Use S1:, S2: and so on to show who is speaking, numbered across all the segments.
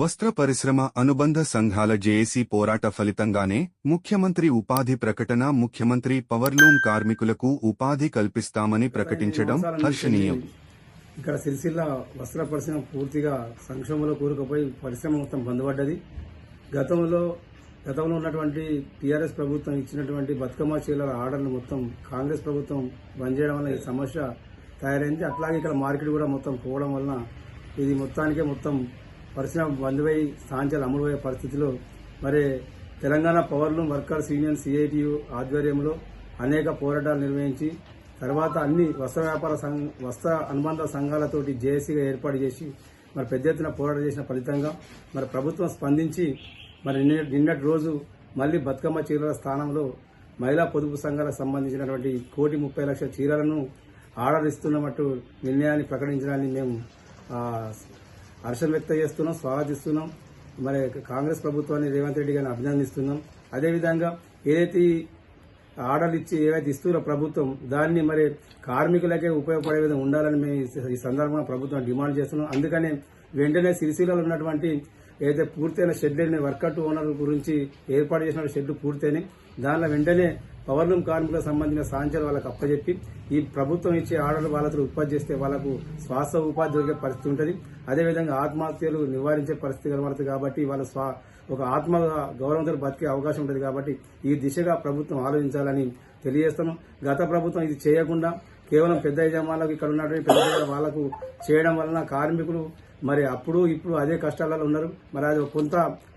S1: వస్త్ర పరిశ్రమ అనుబంధ సంఘాల జేఏసీ పోరాట ఫలితంగానే ముఖ్యమంత్రి ఉపాధి ప్రకటన ముఖ్యమంత్రి పవర్లూమ్ కార్మికులకు ఉపాధి కల్పిస్తామని ప్రకటించడం హర్షణీయం.
S2: ఇక్కడ సిరిసిల్ల వస్త్ర పరిశ్రమ పూర్తిగా సంక్షోభంలో కూరుకుపోయి పరిశ్రమ మొత్తం బంధపడ్డది గతంలో గతంలో ఉన్నటువంటి టీఆర్ఎస్ ప్రభుత్వం ఇచ్చినటువంటి బతుకమ్మ చీరల ఆర్డర్ను మొత్తం కాంగ్రెస్ ప్రభుత్వం బంద్ చేయడం వల్ల ఈ సమస్య తయారైంది. అట్లాగే ఇక్కడ మార్కెట్ కూడా మొత్తం పోవడం వలన ఇది మొత్తానికే మొత్తం పరిశ్రమ బంద్ అయి అమలుపోయే పరిస్థితిలో మరి తెలంగాణ పవర్లు వర్కర్స్ యూనియన్ సిఐటియు ఆధ్వర్యంలో అనేక పోరాటాలు నిర్వహించి తర్వాత అన్ని వస్త్ర వ్యాపార సంఘ వస్త్ర అనుబంధ సంఘాలతోటి జేఏసీగా ఏర్పాటు చేసి మరి పెద్ద ఎత్తున పోరాటం చేసిన ఫలితంగా మరి ప్రభుత్వం స్పందించి మరి నిన్న- నిన్నటి రోజు మళ్ళీ బతుకమ్మ చీరల స్థానంలో మహిళా పొదుపు సంఘాలకు సంబంధించినటువంటి కోటి ముప్పై లక్షల చీరలను ఆర్డర్ ఇస్తున్నట్టు నిర్ణయాన్ని ప్రకటించడాన్ని మేము హర్షం వ్యక్తం చేస్తున్నాం స్వాగతిస్తున్నాం. మరి కాంగ్రెస్ ప్రభుత్వాన్ని రేవంత్ రెడ్డి గారిని అభినందిస్తున్నాం. అదేవిధంగా ఏదైతే ఆర్డర్లు ఇచ్చి ఏవైతే ఇస్తున్నారో ప్రభుత్వం దాన్ని మరి కార్మికులకే ఉపయోగపడే విధంగా ఉండాలని మేము ఈ- సందర్భంగా ప్రభుత్వం డిమాండ్ చేస్తున్నాం. అందుకనే వెంటనే సిరిసిల్లలో ఉన్నటువంటి ఏదైతే పూర్తయిన షెడ్ వర్కౌట్ ఓనర్ గురించి ఏర్పాటు చేసిన షెడ్ పూర్తయినాయి. దానిలో వెంటనే పవర్లూమ్ కార్మికులకు సంబంధించిన సాంచాలు వాళ్ళకి అప్పచెప్పి ఈ ప్రభుత్వం ఇచ్చే ఆర్డర్లు వాళ్ళతో ఉత్పత్తి చేస్తే వాళ్ళకు శ్వాస ఉపాధి దొరికే పరిస్థితి ఉంటుంది. అదేవిధంగా ఆత్మహత్యలు నివారించే పరిస్థితి కనబడుతుంది కాబట్టి వాళ్ళ స్వా ఒక ఆత్మ గౌరవంతో బతికే అవకాశం ఉంటుంది కాబట్టి ఈ దిశగా ప్రభుత్వం ఆలోచించాలని తెలియజేస్తాను గత ప్రభుత్వం ఇది చేయకుండా కేవలం పెద్ద యజమానులకు ఇక్కడ ఉన్నటువంటి పెద్ద వాళ్ళకు వాళ్ళకు చేయడం వలన కార్మికులు మరి అప్పుడు ఇప్పుడు అదే కష్టాలలో ఉన్నారు. మరి అది కొంత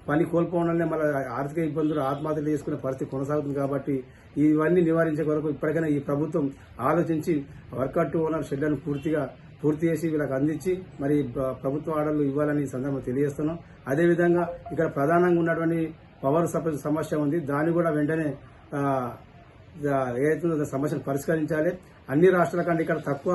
S2: పని కోల్పోవడంలో మన ఆర్థిక ఇబ్బందులు ఆత్మహత్యలు చేసుకునే పరిస్థితి కొనసాగుతుంది కాబట్టి ఇవన్నీ నివారించే కొరకు ఇప్పటికైనా ఈ ప్రభుత్వం ఆలోచించి వర్కౌట్ ఓనర్ షెడ్లను పూర్తిగా పూర్తి చేసి వీళ్ళకి అందించి మరి ప్రభుత్వ ఆర్డర్లు ఇవ్వాలని ఈ సందర్భంగా తెలియజేస్తున్నాం. అదేవిధంగా ఇక్కడ ప్రధానంగా ఉన్నటువంటి పవర్ సప్లై సమస్య ఉంది. దాన్ని కూడా వెంటనే ఏదైతుందో ఏదైతే సమస్యను పరిష్కరించాలి. అన్ని రాష్ట్రాల కంటే ఇక్కడ తక్కువ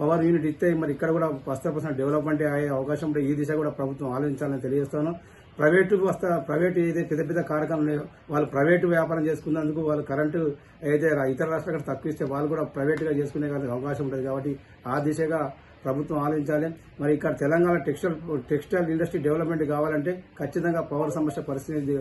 S2: పవర్ యూనిట్ ఇస్తే మరి ఇక్కడ కూడా వస్త్ర డెవలప్మెంట్ అయ్యే అవకాశం ఈ దిశ కూడా ప్రభుత్వం ఆలోచించాలని తెలియజేస్తాను ప్రైవేటు వస్త ప్రైవేట్ ఏదైతే పెద్ద పెద్ద కారకాలు ఉన్నాయో వాళ్ళు ప్రైవేటు వ్యాపారం చేసుకున్నందుకు వాళ్ళు కరెంటు ఏదైతే ఇతర రాష్ట్రాలకు తక్కువ ఇస్తే వాళ్ళు కూడా ప్రైవేటుగా చేసుకునే అవకాశం ఉంటుంది కాబట్టి ఆ దిశగా ప్రభుత్వం ఆలోచించాలి. మరి ఇక్కడ Telangana textile textile industry development కావాలంటే ఖచ్చితంగా పవర్ సమస్య పరిస్థితి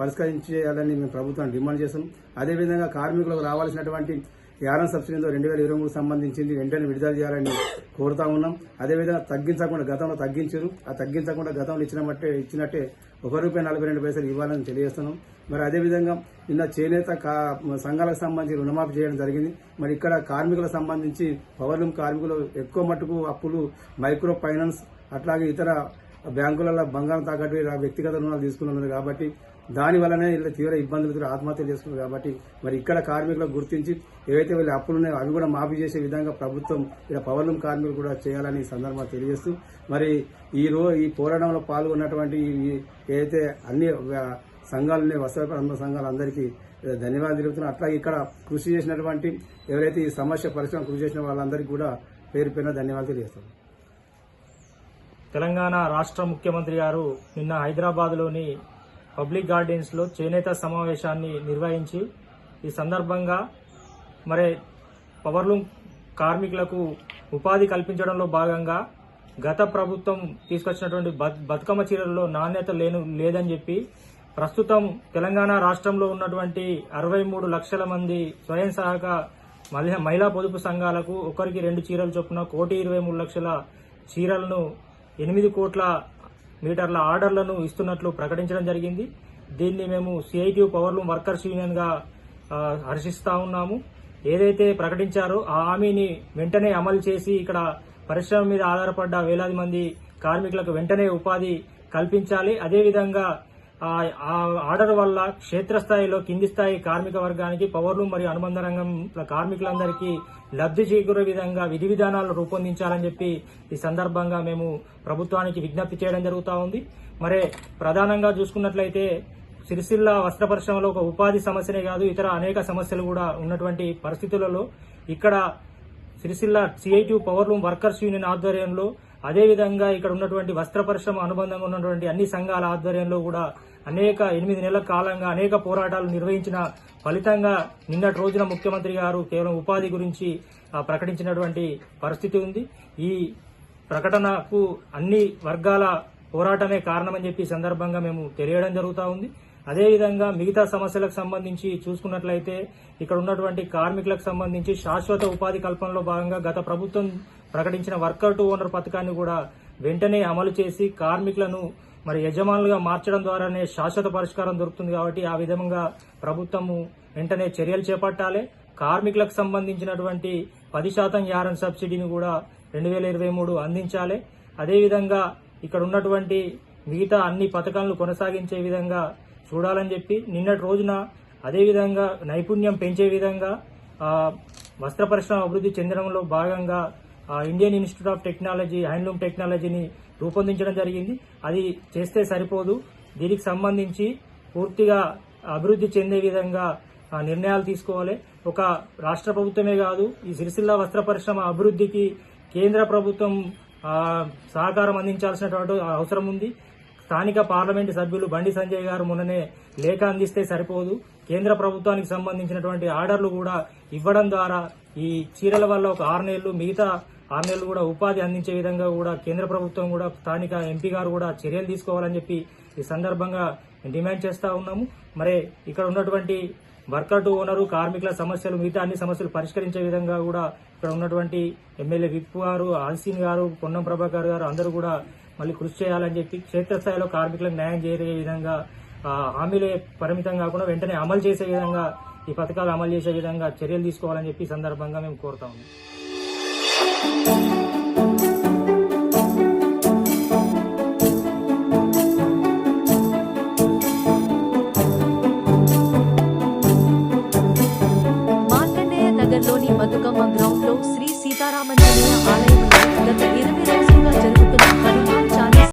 S2: పరిష్కరించేయాలని మేము ప్రభుత్వాన్ని డిమాండ్ చేస్తాం అదేవిధంగా కార్మికులకు రావాల్సినటువంటి యానం సబ్సిడీతో రెండు వేల ఇరవై మూడు సంబంధించింది వెంటనే విడుదల చేయాలని కోరుతా ఉన్నాం. అదేవిధంగా తగ్గించకుండా గతంలో తగ్గించారు. ఆ తగ్గించకుండా గతంలో ఇచ్చినట్టే ఇచ్చినట్టే ఒక రూపాయి నలభై రెండు పైసలు ఇవ్వాలని తెలియజేస్తున్నాం. మరి అదేవిధంగా నిన్న చేనేత కా- సంఘాలకు సంబంధించి రుణమాఫీ చేయడం జరిగింది. మరి ఇక్కడ కార్మికులకు సంబంధించి పవర్లూమ్ కార్మికులు ఎక్కువ మట్టుకు అప్పులు మైక్రో ఫైనాన్స్ అట్లాగే ఇతర బ్యాంకులలో బంగారం తాకట్టు వ్యక్తిగత రుణాలు తీసుకున్నారు కాబట్టి దాని వల్లనే ఇలా తీవ్ర ఇబ్బందులు ఆత్మహత్యలు చేసుకున్నారు కాబట్టి మరి ఇక్కడ కార్మికులకు గుర్తించి ఏవైతే వీళ్ళ అప్పులు ఉన్నాయో అవి కూడా మాఫీ చేసే విధంగా ప్రభుత్వం ఇలా పవర్లూమ్ కార్మికులు కూడా చేయాలని సందర్భంగా తెలియజేస్తూ మరి ఈ రో ఈ పోరాటంలో పాల్గొన్నటువంటి ఏదైతే అన్ని సంఘాలు ఉన్నాయి వస్త్ర వ్యాపార సంఘాలు అందరికీ ధన్యవాదాలు తెలుపుతున్నాను అట్లాగే ఇక్కడ కృషి చేసినటువంటి ఎవరైతే ఈ సమస్య పరిశ్రమ కృషి చేసిన వాళ్ళందరికీ కూడా పేరు పైన ధన్యవాదాలు తెలియజేస్తాను
S3: తెలంగాణ రాష్ట్ర ముఖ్యమంత్రి గారు నిన్న హైదరాబాద్లోని పబ్లిక్ గార్డెన్స్లో చేనేత సమావేశాన్ని నిర్వహించి ఈ సందర్భంగా మరి పవర్లూమ్ కార్మికులకు ఉపాధి కల్పించడంలో భాగంగా గత ప్రభుత్వం తీసుకొచ్చినటువంటి బత్- బతుకమ్మ చీరల్లో నాణ్యత లేను లేదని చెప్పి ప్రస్తుతం తెలంగాణ రాష్ట్రంలో ఉన్నటువంటి అరవై మూడు లక్షల మంది స్వయం సహాయక మహిళా పొదుపు సంఘాలకు ఒకరికి రెండు చీరలు చొప్పున కోటి ఇరవై మూడు లక్షల చీరలను ఎనిమిది కోట్ల మీటర్ల ఆర్డర్లను ఇస్తున్నట్లు ప్రకటించడం జరిగింది. దీన్ని మేము సిఐటియు పవర్లూమ్ వర్కర్స్ యూనియన్గా హర్షిస్తా ఉన్నాము. ఏదైతే ప్రకటించారో ఆ హామీని వెంటనే అమలు చేసి ఇక్కడ పరిశ్రమ మీద ఆధారపడ్డ వేలాది మంది కార్మికులకు వెంటనే ఉపాధి కల్పించాలి. అదేవిధంగా ఆ ఆర్డర్ వల్ల క్షేత్రస్థాయిలో కింది స్థాయి కార్మిక వర్గానికి పవర్లు మరియు అనుబంధ రంగం కార్మికులందరికీ లబ్ధి చేకూరే విధంగా విధి విధానాలు రూపొందించాలని చెప్పి ఈ సందర్భంగా మేము ప్రభుత్వానికి విజ్ఞప్తి చేయడం జరుగుతూ ఉంది. మరే ప్రధానంగా చూసుకున్నట్లయితే సిరిసిల్ల వస్త్ర పరిశ్రమలో ఒక ఉపాధి సమస్యనే కాదు ఇతర అనేక సమస్యలు కూడా ఉన్నటువంటి పరిస్థితులలో ఇక్కడ Sircilla CITU powerloom workers union ఆధ్వర్యంలో అదేవిధంగా ఇక్కడ ఉన్నటువంటి వస్త్ర పరిశ్రమ అనుబంధంగా ఉన్నటువంటి అన్ని సంఘాల ఆధ్వర్యంలో కూడా అనేక ఎనిమిది నెలల కాలంగా అనేక పోరాటాలు నిర్వహించిన ఫలితంగా నిన్నటి రోజున ముఖ్యమంత్రి గారు కేవలం ఉపాధి గురించి ఆ, ప్రకటించినటువంటి పరిస్థితి ఉంది. ఈ ప్రకటనకు అన్ని వర్గాల పోరాటమే కారణమని చెప్పి సందర్భంగా మేము తెలియడం జరుగుతూ ఉంది. అదేవిధంగా మిగతా సమస్యలకు సంబంధించి చూసుకున్నట్లయితే ఇక్కడ ఉన్నటువంటి కార్మికులకు సంబంధించి శాశ్వత ఉపాధి కల్పనలో భాగంగా గత ప్రభుత్వం ప్రకటించిన వర్కర్ టు ఓనర్ పథకాన్ని కూడా వెంటనే అమలు చేసి కార్మికులను మరి యజమానులుగా మార్చడం ద్వారానే శాశ్వత పరిష్కారం దొరుకుతుంది కాబట్టి ఆ విధంగా ప్రభుత్వము వెంటనే చర్యలు చేపట్టాలి. కార్మికులకు సంబంధించినటువంటి పది శాతం యారన్ సబ్సిడీని కూడా రెండు వేల ఇరవై మూడు అందించాలి. అదేవిధంగా ఇక్కడ ఉన్నటువంటి మిగతా అన్ని పథకాలను కొనసాగించే విధంగా చూడాలని చెప్పి నిన్నటి రోజున అదేవిధంగా నైపుణ్యం పెంచే విధంగా వస్త్ర పరిశ్రమ అభివృద్ధి చెందడంలో భాగంగా Indian institute of technology handloom టెక్నాలజీని రూపొందించడం జరిగింది. అది చేస్తే సరిపోదు. దీనికి సంబంధించి పూర్తిగా అభివృద్ధి చెందే విధంగా నిర్ణయాలు తీసుకోవాలి. ఒక రాష్ట్ర ప్రభుత్వమే కాదు ఈ సిరిసిల్ల వస్త్ర పరిశ్రమ అభివృద్ధికి కేంద్ర ప్రభుత్వం సహకారం అందించాల్సినటువంటి అవసరం ఉంది. స్థానిక పార్లమెంటు సభ్యులు బండి సంజయ్ గారు మొన్ననే లేఖ అందిస్తే సరిపోదు. కేంద్ర ప్రభుత్వానికి సంబంధించినటువంటి ఆర్డర్లు కూడా ఇవ్వడం ద్వారా ఈ చీరల వల్ల ఒక ఆరు నెలలు మిగతా ఆరు నెలలు కూడా ఉపాధి అందించే విధంగా కూడా కేంద్ర ప్రభుత్వం కూడా స్థానిక ఎంపీ గారు కూడా చర్యలు తీసుకోవాలని చెప్పి ఈ సందర్భంగా డిమాండ్ చేస్తా ఉన్నాము. మరి ఇక్కడ ఉన్నటువంటి వర్కర్ టు ఓనరు కార్మికుల సమస్యలు మిగతా అన్ని సమస్యలు పరిష్కరించే విధంగా కూడా ఇక్కడ ఉన్నటువంటి ఎమ్మెల్యే విప్ గారు ఆల్సీన్ గారు పొన్నం ప్రభాకర్ గారు అందరూ కూడా మళ్ళీ కృషి చేయాలని చెప్పి క్షేత్రస్థాయిలో కార్మికులకు న్యాయం చేసే విధంగా ఆ, హామీలే పరిమితం కాకుండా వెంటనే అమలు చేసే విధంగా ఈ పథకాలు అమలు చేసే విధంగా చర్యలు తీసుకోవాలని చెప్పి సందర్భంగా మేము కోరుతా ఉన్నాం.